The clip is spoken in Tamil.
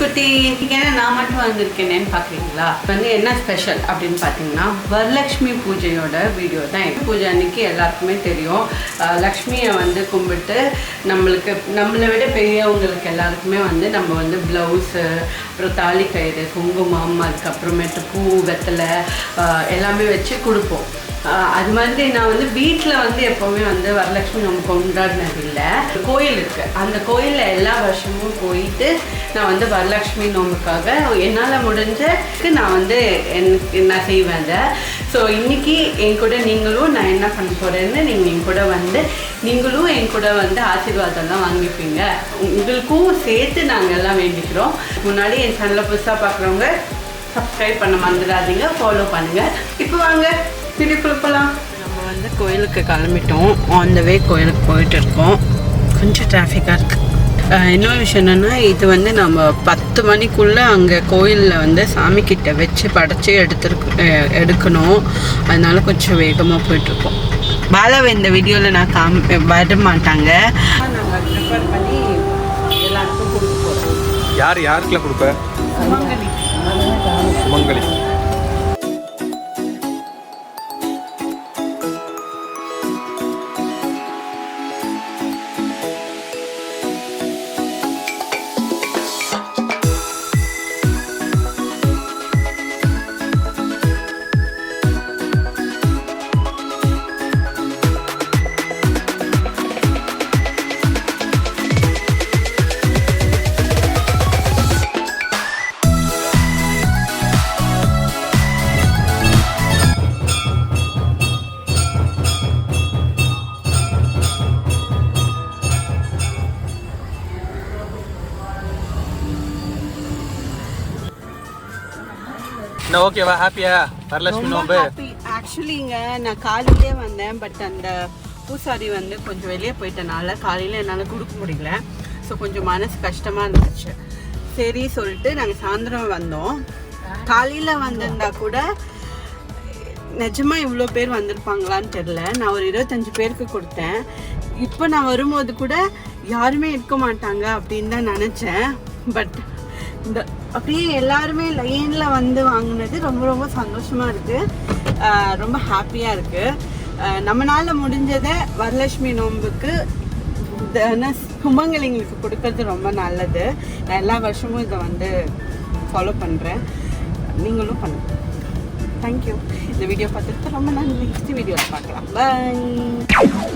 குட்டி ஏன்னா நான் மட்டும் வந்திருக்கேனேன்னு பார்க்குறீங்களா வந்து என்ன ஸ்பெஷல் அப்படின்னு பார்த்தீங்கன்னா வரலட்சுமி பூஜையோட வீடியோ தான் பூஜை அன்னைக்கு எல்லாருக்குமே தெரியும். லக்ஷ்மியை வந்து கும்பிட்டு நம்மளுக்கு நம்மளை விட பெரியவங்களுக்கு எல்லாருக்குமே வந்து நம்ம வந்து ப்ளவுஸு அப்புறம் தாலி கயிறு குங்குமம் அதுக்கப்புறமேட்டு பூ வெத்தலை எல்லாமே வச்சு கொடுப்போம். அது மாதிரி நான் வந்து வீட்டில் வந்து எப்போவுமே வந்து வரலட்சுமி நம்ம கொண்டாடினது இல்லை. கோயில் இருக்கு. அந்த கோயிலில் எல்லா வருஷமும் போயிட்டு நான் வந்து வரலட்சுமி நோம்புக்காக என்னால் முடிஞ்சக்கு நான் வந்து எனக்கு நான் செய்வேன் அதை. ஸோ இன்னைக்கு என் கூட நீங்களும் நான் என்ன பண்ண போகிறேன்னு நீங்கள் என் கூட வந்து நீங்களும் என் கூட வந்து ஆசீர்வாதம்லாம் வாங்கிப்பீங்க. உங்களுக்கும் சேர்த்து நாங்கள் எல்லாம் வேண்டிக்கிறோம். முன்னாடி என் சேனலை புதுசாக பார்க்குறவங்க சப்ஸ்கிரைப் பண்ண மறந்துடாதீங்க. ஃபாலோ பண்ணுங்கள் இப்போ வாங்க. வீடியோக்குள்ள போகலாம் நம்ம வந்து கோயிலுக்கு கிளம்பிட்டோம். ஆன் த வே கோயிலுக்கு போயிட்டு இருக்கோம். கொஞ்சம் டிராஃபிக்காக இருக்குது இன்னொரு விஷயம் என்னென்னா இது வந்து நம்ம பத்து மணிக்குள்ளே அங்கே கோயிலில் வந்து சாமி கிட்ட வச்சு படைச்சி எடுத்துருக்கு எடுக்கணும். அதனால கொஞ்சம் வேகமாக போயிட்டுருக்கோம் பாலாவை இந்த வீடியோவில் நான் காம் வர மாட்டாங்க. யார் யாருக்கெல்லாம் கொடுப்ப? சுமங்கலி. என்ன ஓகேவா ஹாப்பியா வரலட்சுமி நோம்பு ஆக்சுவலிங்க நான் காலையிலே வந்தேன் பட் அந்த பூசாரி வந்து கொஞ்சம் வெளியே போயிட்டனால காலையில் என்னால் கொடுக்க முடியல. ஸோ கொஞ்சம் மனசு கஷ்டமாக இருந்துச்சு. சரி சொல்லிட்டு நாங்கள் சாயந்தரம் வந்தோம். காலையில் வந்திருந்தா கூட நிஜமா இவ்வளோ பேர் வந்திருப்பாங்களான்னு தெரில நான் ஒரு இருபத்தஞ்சு பேருக்கு கொடுத்தேன். இப்போ நான் வரும்போது கூட யாருமே இருக்க மாட்டாங்க அப்படின்னு தான் நினச்சேன். பட் இந்த அப்படியே எல்லாருமே லைனில் வந்து வாங்கினது ரொம்ப ரொம்ப சந்தோஷமாக இருக்குது ரொம்ப ஹாப்பியாக இருக்குது நம்மளால முடிஞ்சதை வரலட்சுமி நோன்புக்கு தின சுமங்கலிங்களுக்கு கொடுக்கறது ரொம்ப நல்லது. நான் எல்லா வருஷமும் இதை வந்து ஃபாலோ பண்ணுறேன் நீங்களும் பண்ணுங்க. தேங்க்யூ இந்த வீடியோ பார்த்துட்டு ரொம்ப நன்றி நெக்ஸ்ட் வீடியோவில் பார்க்கலாம். பாய்